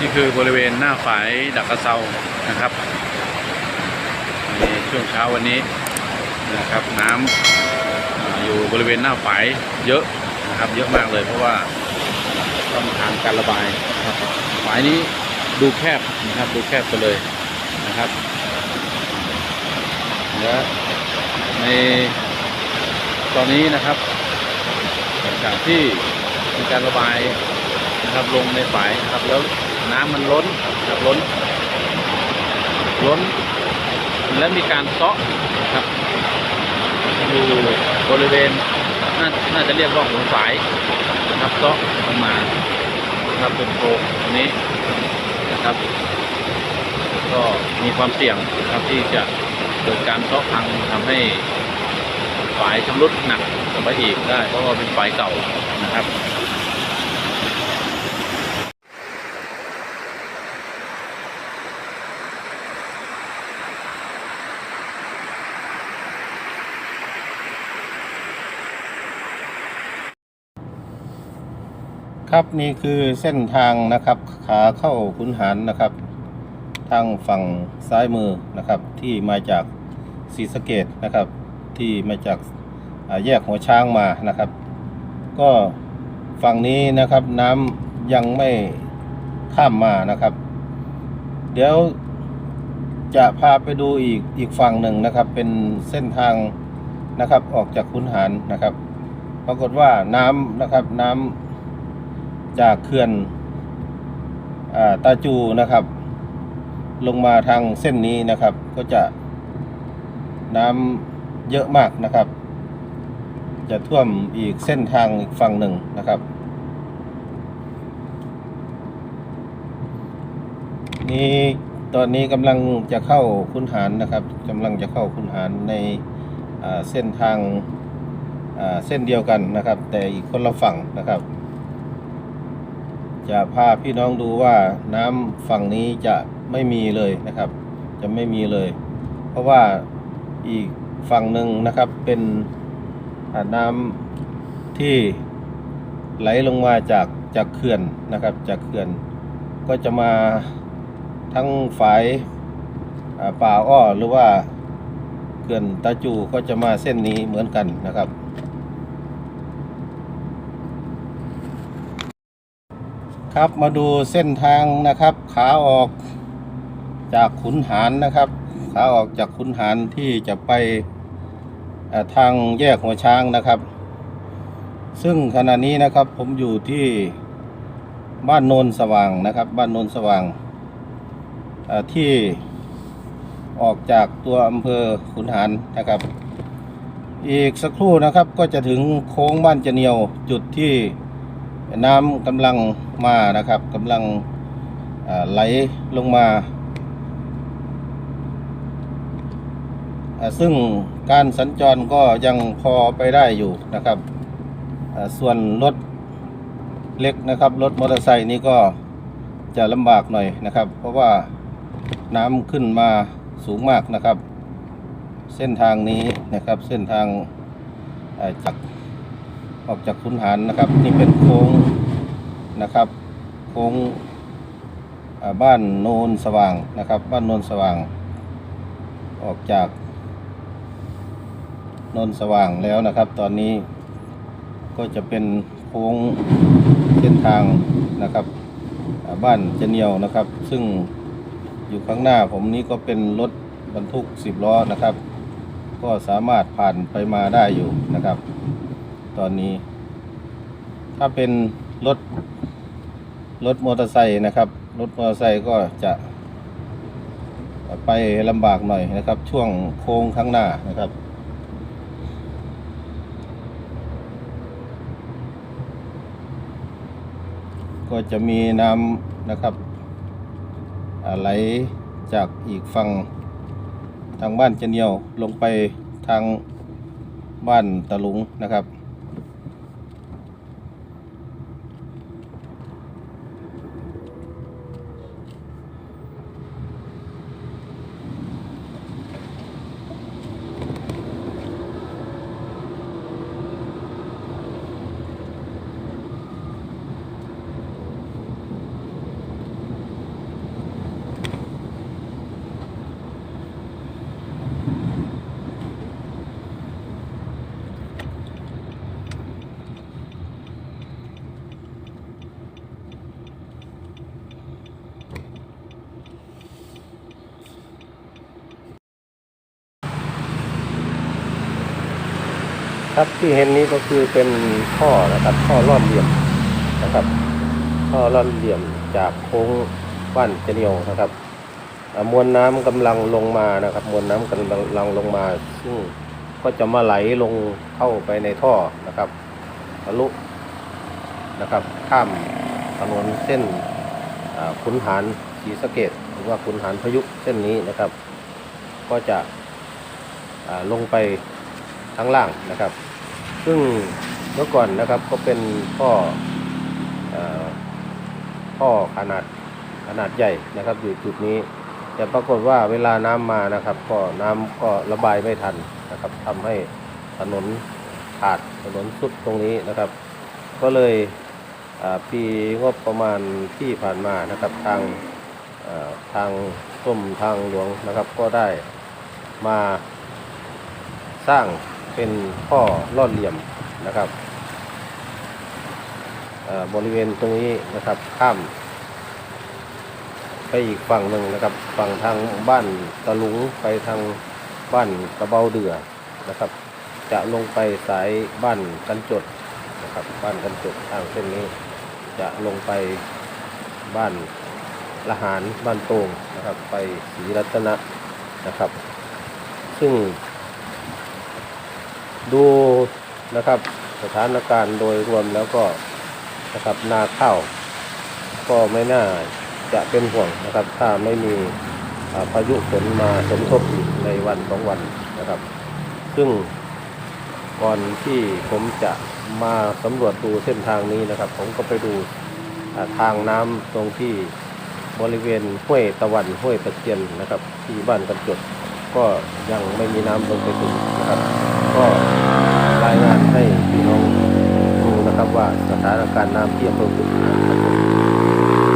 นี่คือบริเวณหน้าฝายดักกระเซานะครับในช่วงเช้าวันนี้นะครับน้ำอยู่บริเวณหน้าฝายเยอะนะครับเยอะมากเลยเพราะว่าต้องทางการระบายนะครับฝายนี้ดูแคบนะครับดูแคบไปเลยนะครับและในตอนนี้นะครับหลังจากที่มีการระบายนะครับลงในฝายนะครับแล้ว น้ำมันล้นครับล้น ล้น และมีการเซาะครับอยู่บริเวณน่าน่าจะเรียกว่าหัวฝายนะครับเซาะลงมาครับเป็นโพรงตรงนี้นะครับ ก็มีความเสี่ยงนะครับที่จะเกิดการเซาะพังทำให้ฝายชำรุดหนักลงไปอีกได้ เพราะว่าเป็นฝายเก่านะครับ ครับนี่คือเส้นทางนะครับขาเข้าขุนหารนะครับ ทางฝั่งซ้ายมือนะครับ ที่มาจากศรีสะเกดนะครับ ที่มาจากแยกหัวช้างมานะครับ ก็ฝั่งนี้นะครับน้ำยังไม่ข้ามมานะครับ เดี๋ยวจะพาไปดูอีกอีกฝั่งหนึ่งนะครับ เป็นเส้นทางนะครับออกจากขุนหารนะครับ ปรากฏว่าน้ำนะครับน้ำ จากเขื่อนอาตาจูนะครับ ลงมาทางเส้นนี้นะครับ ก็จะน้ำเยอะมากนะครับ จะท่วมอีกเส้นทางอีกฝั่งหนึ่งนะครับ นี่ตอนนี้กำลังจะเข้าคุนหารนะครับกำลังจะเข้าคุนหารในเส้นทางเส้นเดียวกันนะครับ แต่อีกคนละฝั่งนะครับ จะพาพี่น้องดูว่าน้ำฝั่งนี้จะไม่มีเลยนะครับ จะไม่มีเลย เพราะว่าอีกฝั่งหนึ่งนะครับเป็นน้ำที่ไหลลงมาจากจากเขื่อนนะครับ จากเขื่อน ก็จะมาทั้งฝายป่าอ้อหรือว่าเขื่อนตาจูก็จะมาเส้นนี้เหมือนกันนะครับ ครับมาดูเส้นทางนะครับ ขาออกจากขุนหารนะครับ ขาออกจากขุนหารที่จะไปทางแยกหัวช้างนะครับ ซึ่งขณะนี้นะครับผมอยู่ที่บ้านโนนสว่างนะครับ บ้านโนนสว่างที่ออกจากตัวอำเภอขุนหารนะครับ อีกสักครู่นะครับก็จะถึงโค้งบ้านเจเนียวจุดที่ น้ำกำลังมานะครับกำลังไหลลงมา ซึ่งการสัญจรก็ยังพอไปได้อยู่นะครับ ส่วนรถเล็กนะครับรถมอเตอร์ไซค์นี้ก็จะลำบากหน่อยนะครับ เพราะว่าน้ำขึ้นมาสูงมากนะครับ เส้นทางนี้นะครับเส้นทางจาก ออกจากคุนหารนะครับนี่เป็นโค้งนะครับ โค้งบ้านโนนสว่างนะครับ บ้านโนนสว่าง ออกจากโนนสว่างแล้วนะครับ ตอนนี้ก็จะเป็นโค้งเส้นทางนะครับบ้านเจเนียวนะครับ ซึ่งอยู่ข้างหน้าผมนี้ก็เป็นรถบรรทุกสิบล้อนะครับ ก็สามารถผ่านไปมาได้อยู่นะครับ ตอนนี้ ถ้าเป็นรถรถมอเตอร์ไซค์นะครับ รถมอเตอร์ไซค์ก็จะไปลำบากหน่อยนะครับ ช่วงโค้งข้างหน้านะครับ ก็จะมีน้ำนะครับไหลจากอีกฝั่งทางบ้านเจเนียวลงไปทางบ้านตะลุงนะครับ ครับที่เห็นนี้ก็คือเป็นท่อนะครับท่อลอดเหลี่ยมนะครับท่อลอดเหลี่ยมจากโค้งบ้านเจเนียวนะครับมวลน้ำกำลังลงมานะครับ มวลน้ำกำลังลงมา ซึ่งก็จะมาไหลลงเข้าไปในท่อนะครับทะลุนะครับ ข้ามถนนเส้นขุนหารศรีสะเกดหรือว่าขุนหารพยุเส้นนี้นะครับ ก็จะลงไปข้างล่างนะครับ ซึ่งเมื่อก่อนนะครับก็เป็นท่ออ่อท่อขนาดขนาดใหญ่นะครับ อยู่จุดนี้ แต่ปรากฏว่าเวลาน้ำมานะครับ ก็น้ำก็ระบายไม่ทันนะครับทำให้ถนนขาดถนนสุดตรงนี้นะครับ ก็เลยปีงบประมาณที่ผ่านมานะครับทางทางกรมทางหลวงนะครับ ก็ได้มาสร้าง เป็นข้อลอดเหลี่ยมนะครับบริเวณตรงนี้นะครับข้าม ไปอีกฝั่งหนึ่งนะครับ ฝั่งทางบ้านตะลุงไปทางบ้านตะเบาเดือนะครับ จะลงไปสายบ้านกันจดนะครับ บ้านกันจดทางเส้นนี้ จะลงไปบ้านละหารบ้านโตงนะครับ ไปศรีรัตนะนะครับ ซึ่ง ดูนะครับสถานการณ์โดยรวมแล้วก็นะครับนาข้าวก็ไม่น่าจะเป็นห่วงนะครับ ถ้าไม่มีพายุฝนมาสมทบอีกในวันสองวันนะครับ ซึ่งก่อนที่ผมจะมาสำรวจดูเส้นทางนี้นะครับ ผมก็ไปดูทางน้ำตรงที่บริเวณห้วยตะวันห้วยตะเคียนนะครับ ที่บ้านกันจด ก็ยังไม่มีน้ำลงไปถึงนะครับ ก็รายงานให้พี่น้องดูนะครับว่าสถานการณ์น้ำที่อำเภอขุนหารครับ